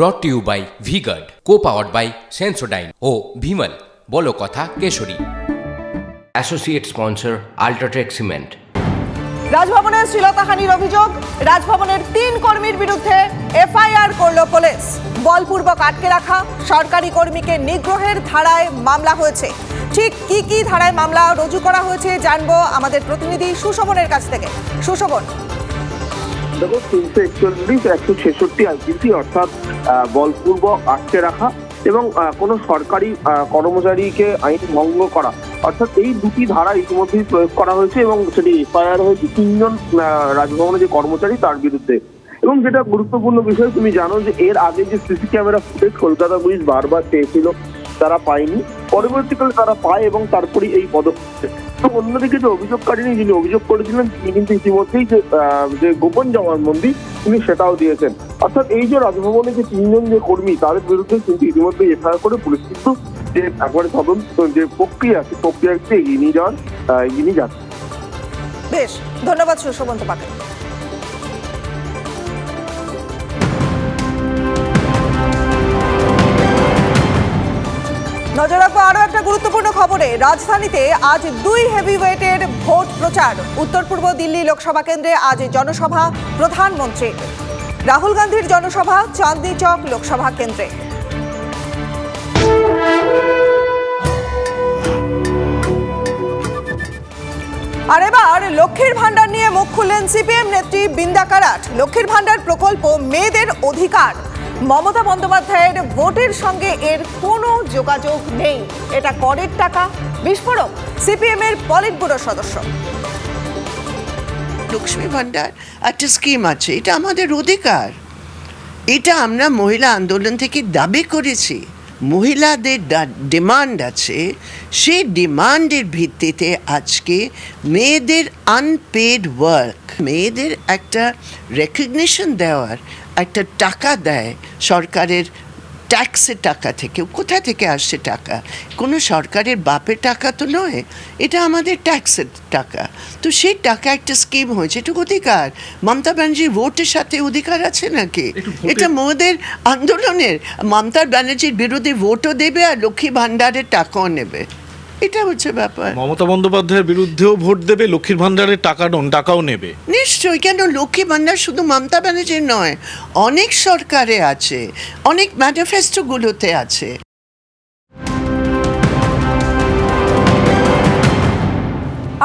Brought to you by V Guard co powered by Sensodyne ও ভিমল বলো কথা কেশরী। Associate sponsor UltraTech cement রাজভবনের শ্লীলতাহানির অভিযোগ রাজভবনের তিন কর্মীর বিরুদ্ধে এফআইআর করল পুলিশ। বলপূর্বক আটকে রাখা সরকারি কর্মীকে নিগ্রহের ধারায় মামলা হয়েছে। ঠিক কি কি ধারায় মামলা রুজু করা হয়েছে জানব আমাদের প্রতিনিধি সুশোভনের কাছ থেকে। সুশোভন। তিনশো একচল্লিশ একশো ছেষট্টি আইপিসি অর্থাৎ আহ, বলপূর্বক আটকে রাখা এবং কোনো সরকারি কর্মচারীকে আইন ভঙ্গ করা। অর্থাৎ এই দুটি ধারা ইতিমধ্যেই প্রয়োগ করা হয়েছে এবং সেটি এফআইআর হয়েছে তিনজন রাজভবনের যে কর্মচারী তার বিরুদ্ধে। এবং যেটা গুরুত্বপূর্ণ বিষয় তুমি জানো যে এর আগে যে CC camera footage Kolkata police বারবার চেয়েছিল তারা পায়নি। পরবর্তীকালে তারা পায় এবং তারপরে এই পদক্ষেপ। অন্যদিকে যে অভিযোগকারী যিনি অভিযোগ করেছিলেন, তিনি কিন্তু ইতিমধ্যেই যে যে গোপন জবানবন্দি তিনি সেটাও দিয়েছেন। অর্থাৎ এই যে রাজভবনে যে তিনজন যে কর্মী তাদের বিরুদ্ধে কিন্তু ইতিমধ্যে এফআইআর করে পুলিশ কিন্তু যে একবারে তদন্ত, যে প্রক্রিয়া সেই প্রক্রিয়াকে এগিয়ে নিয়ে যাওয়ার এগিয়ে নিয়ে যাচ্ছে। বেশ, ধন্যবাদ সুশোভন্ত তোমাকে। গুরুত্বপূর্ণ খবরে, রাজধানীতে আজ দুই হেভিওয়েটের ভোট প্রচার। উত্তর পূর্ব দিল্লি লোকসভা কেন্দ্রে আজ জনসভা, প্রধানমন্ত্রী। রাহুল গান্ধীর জনসভা, চাঁদনি চক লোকসভা কেন্দ্রে। আর এবার লক্ষ্মীর ভাণ্ডার নিয়ে মুখ খুললেন সিপিএম নেত্রী বৃন্দা কারাট। লক্ষ্মীর ভাণ্ডার প্রকল্প মেয়েদের অধিকার। মমতা বন্দ্যোপাধ্যায়ের ভোটের সঙ্গে এর কোনো যোগাযোগ নেই। এটা করের টাকা, বিস্ফোরক সিপিএম এর পলিট ব্যুরো সদস্য। লক্ষ্মী ভাণ্ডার, একটা স্কিম আছে, এটা আমাদের অধিকার। এটা আমরা মহিলা আন্দোলন থেকে দাবি করেছি। মহিলাদের ডিমান্ড আছে, সেই ডিমান্ডের ভিত্তিতে আজকে মেয়েদের আনপেড ওয়ার্ক মেয়েদের একটা রেকগনিশন দেওয়ার একটা টাকা দেয় সরকারের ট্যাক্সের টাকা থেকে। কোথা থেকে আসছে টাকা? কোনো সরকারের বাপের টাকা তো নয় এটা আমাদের ট্যাক্সের টাকা। তো সেই টাকা একটা স্কিম হয়েছে এটা অধিকার? মমতা ব্যানার্জির ভোটের সাথে অধিকার আছে নাকি? এটা মোদের আন্দোলনের। মমতা ব্যানার্জির বিরুদ্ধে ভোটও দেবে আর লক্ষ্মী ভাণ্ডারের টাকাও নেবে। এটা হচ্ছে ব্যাপার। মমতা বন্দ্যোপাধ্যায়ের বিরুদ্ধেও ভোট দেবে লক্ষ্মীর ভান্ডারের টাকা ডন টাকাও নেবে। নিশ্চয়ই কেন? লক্ষ্মী ভান্ডার শুধু মমতা ব্যানার্জির নয় অনেক সরকারে আছে অনেক ম্যানিফেস্টোগুলোতে আছে।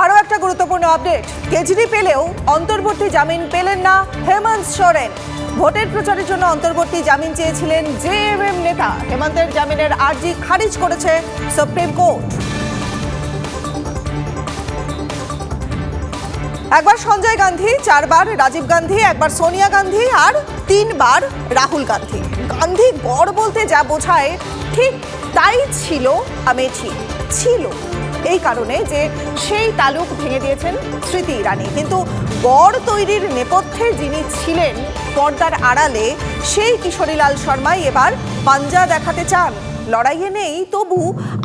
আরও একটা গুরুত্বপূর্ণ আপডেট কেজরি পেলেও অন্তর্বর্তী জামিন পেলেন না হেমন্ত সোরেন। ভোটের প্রচারের জন্য অন্তর্বর্তী জামিন চেয়েছিলেন জেএমএম নেতা। হেমন্তের জামিনের আর্জি খারিজ করেছে সুপ্রিম কোর্ট। একবার সঞ্জয় গান্ধী, চারবার রাজীব গান্ধী, একবার সোনিয়া গান্ধী আর তিনবার রাহুল গান্ধী। গান্ধী গড় বলতে যা বোঝায় ঠিক তাই ছিল আমেঠি ছিল। এই কারণে যে সেই তালুক ভেঙে দিয়েছেন স্মৃতি ইরানি। কিন্তু গড় তৈরির নেপথ্যে যিনি ছিলেন পর্দার আড়ালে, সেই কিশোরীলাল শর্মাই এবার পাঞ্জা দেখাতে চান। লড়াইয়ে নেই তবু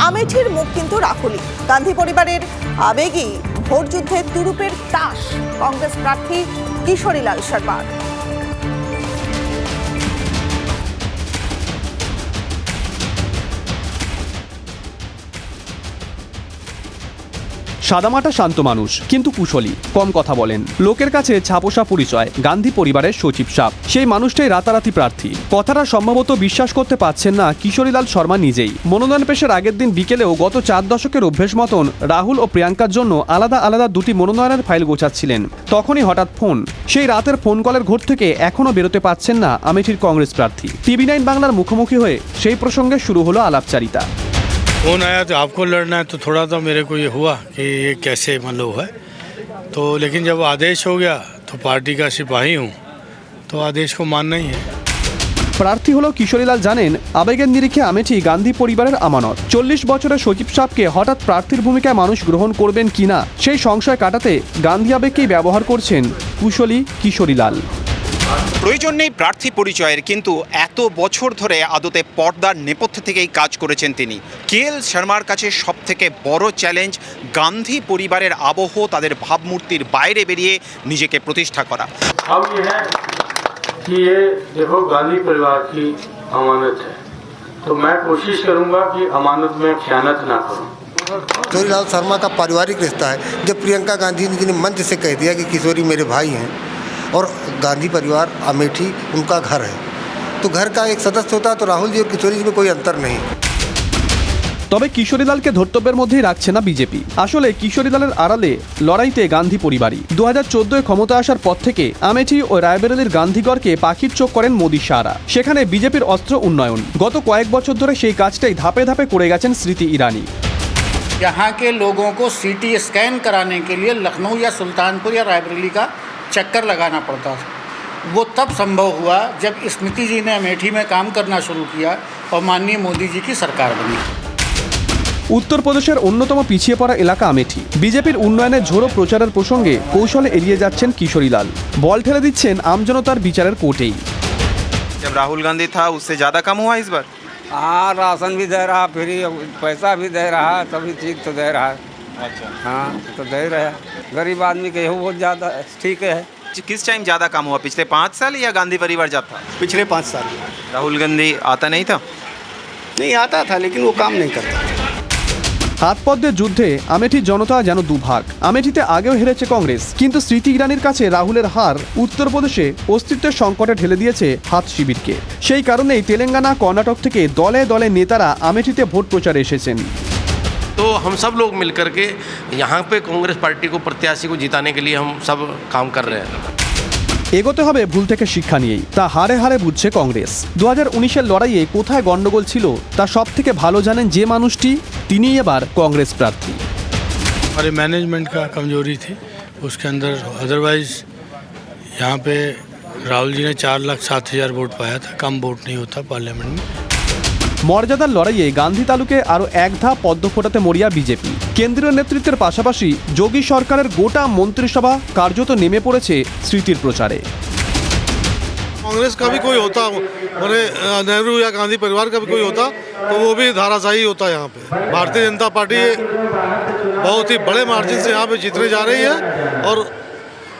আমেঠির মুখ কিন্তু রাহুলই। গান্ধী পরিবারের আবেগী ভোট যুদ্ধে তুরুপের তাস কংগ্রেস প্রার্থী কিশোরীলাল শর্মার। সাদামাটা শান্ত মানুষ, কিন্তু কুশলী। কম কথা বলেন। লোকের কাছে ছাপোষা পরিচয়, গান্ধী পরিবারের সচিব সাপ। সেই মানুষটাই রাতারাতি প্রার্থী। কথাটা সম্ভবত বিশ্বাস করতে পারছেন না কিশোরীলাল শর্মা নিজেই। মনোনয়ন পেশের আগের দিন বিকেলেও গত চার দশকের অভ্যেস মতন রাহুল ও প্রিয়াঙ্কার জন্য আলাদা আলাদা দুটি মনোনয়নের ফাইল গোছাচ্ছিলেন। তখনই হঠাৎ ফোন। সেই রাতের ফোন কলের ঘর থেকে এখনও বেরোতে পারছেন না আমেঠির কংগ্রেস প্রার্থী। টিভি নাইন বাংলার মুখোমুখি হয়ে সেই প্রসঙ্গে শুরু হলো আলাপচারিতা। फ़ोन आया तो आपको लड़ना है तो थोड़ा सा मेरे को ये हुआ कि ये कैसे मतलब है तो लेकिन जब आदेश हो गया तो पार्टी का सिपाही हूँ तो आदेश को मानना ही है প্রার্থী হলো কিশোরীলাল জানেন আবেগের নিরিখে আমেঠি গান্ধী পরিবারের আমানত চল্লিশ বছরের সচিব সাহকে হঠাৎ প্রার্থীর ভূমিকায় মানুষ গ্রহণ করবেন কিনা সেই সংশয় কাটাতে গান্ধী আবেগকেই ব্যবহার করছেন কুশলী কিশোরীলাল প্রয়োজন নেই প্রার্থী পরিচয়ের কিন্তু এত বছর ধরে আদতে পর্দার নেপথ্য থেকেই কাজ করেছেন তিনি কে এল শর্মার কাছে সব থেকে বড় চ্যালেঞ্জ গান্ধী পরিবারের আবহ তাদের ভাবমূর্তির বাইরে বেরিয়ে নিজেকে প্রতিষ্ঠা করা अब ये है कि ये देखो गांधी परिवार की अमानत है तो मैं कोशिश करूंगा कि अमानत में ख्यानत ना करूं किशोरीलाल शर्मा का पारिवारिक रिश्ता है जब प्रियंका गांधी जी ने मंच से कह दिया कि किशोरी मेरे भाई हैं और गांधी परिवार अमेठी उनका घर है तो घर का एक सदस्य होता है तो राहुल जी और किशोरी जी में कोई अंतर नहीं তবে কিশোরীলালকে ধর্তব্যের মধ্যেই রাখছে না বিজেপি আসলে কিশোরীলালের আড়ালে লড়াইতে গান্ধী পরিবারই দু হাজার চোদ্দোয় ক্ষমতা আসার পর থেকে আমেঠি ও রায়বেরেলির গান্ধীগড়কে পাখির চোখ করেন মোদী শাহরা সেখানে বিজেপির অস্ত্র উন্নয়ন গত কয়েক বছর ধরে সেই কাজটাই ধাপে ধাপে করে গেছেন স্মৃতি ইরানি यहाँ के लोगों को सीटी स्कैन कराने के लिए लखनऊ या सुल्तानपुर या रायबरेली का चक्कर लगाना पड़ता था वो तब संभव हुआ जब स्मृति जी ने अमेठी में काम करना शुरू किया और माननीय मोदी जी की सरकार बनी উত্তরপ্রদেশের অন্যতম পিছিয়ে পড়া এলাকা আমেঠি বিজেপির উন্নয়নের ঝোড়ো প্রচারের প্রসঙ্গে কৌশলে এড়িয়ে যাচ্ছেন কিশোরীলাল বল ঠেলে দিচ্ছেন আমজনতার বিচারের কোর্টেই जब राहुल गांधी था उससे ज़्यादा कम हुआ इस बार हाँ राशन भी दे रहा फ्री पैसा भी दे रहा सभी चीज़ तो दे रहा है अच्छा हाँ तो दे रहा गरीब आदमी के बहुत ज़्यादा ठीक है किस टाइम ज़्यादा कम हुआ पिछले पाँच साल या गांधी परिवार जब था पिछले पाँच साल राहुल गांधी आता नहीं था नहीं आता था लेकिन वो काम नहीं करता হাতপদ্মের যুদ্ধে আমেঠির জনতা যেন দুভাগ আমেঠিতে আগেও হেরেছে কংগ্রেস কিন্তু স্মৃতি ইরানির কাছে রাহুলের হার উত্তরপ্রদেশে অস্তিত্বের সংকটে ঠেলে দিয়েছে হাত শিবিরকে সেই কারণেই তেলেঙ্গানা কর্ণাটক থেকে দলে দলে নেতারা আমেঠিতে ভোট প্রচারে এসেছেন तो हम सब लोग मिलकर के यहाँ पे कांग्रेस पार्टी को प्रत्याशी को जिताने के लिए हम सब काम कर रहे हैं এগোতে হবে ভুল থেকে শিক্ষা নিয়েই তা হারে হারে বুঝছে কংগ্রেস দু হাজার উনিশের লড়াইয়ে কোথায় গন্ডগোল ছিল তা সব থেকে ভালো জানেন যে মানুষটি তিনিই এবার কংগ্রেস প্রার্থী हमारे मैनेजमेंट का कमजोरी थी उसके अंदर अदरवाइज यहाँ पे राहुल जी ने चार लाख सात हज़ार वोट पाया था कम वोट नहीं होता पार्लियामेंट में মর্যাদার লড়াইয়ে গান্ধী তালুকে আরও এক ধাপ পদ্ম ফোটাতে মরিয়া বিজেপি কেন্দ্রীয় নেতৃত্বের পাশাপাশি যোগী সরকারের গোটা মন্ত্রিসভা কার্যত নেমে পড়েছে স্মৃতির প্রচারে कांग्रेस का भी कोई होता मैंने नेहरू या गांधी परिवार का भी कोई होता तो वो भी धाराशाही होता है यहाँ पे भारतीय जनता पार्टी बहुत ही बड़े मार्जिन से यहाँ पे जीतने जा रही है और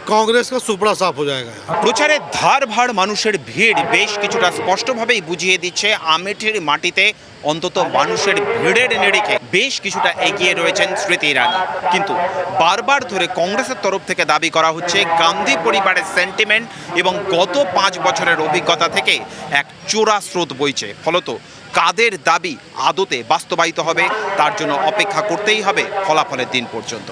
कांग्रेस का सुपड़ा साफ हो जाएगा यहाँ প্রচারে ধার ভাড় মানুষের ভিড় বেশ কিছুটা স্পষ্টভাবেই বুঝিয়ে দিচ্ছে আমেঠির মাটিতে অন্তত মানুষের ভিড়ের নিরিখে বেশ কিছুটা এগিয়ে রয়েছেন স্মৃতি ইরানি কিন্তু বারবার ধরে কংগ্রেসের তরফ থেকে দাবি করা হচ্ছে গান্ধী পরিবারের সেন্টিমেন্ট এবং গত পাঁচ বছরের অভিজ্ঞতা থেকে এক চোরা স্রোত বইছে ফলত কাদের দাবি আদতে বাস্তবায়িত হবে তার জন্য অপেক্ষা করতেই হবে ফলাফলের দিন পর্যন্ত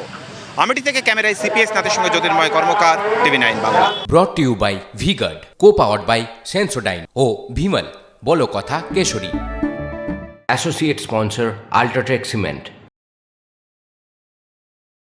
আমেঠি থেকে ক্যামেরায় সিপিএস নাথের সঙ্গে Jyotirmoy Karmakar TV nine Bangla. Brought to you by V Guard co powered by Sensodyne ও ভিমল বলো কথা Keshari. Associate sponsor UltraTech cement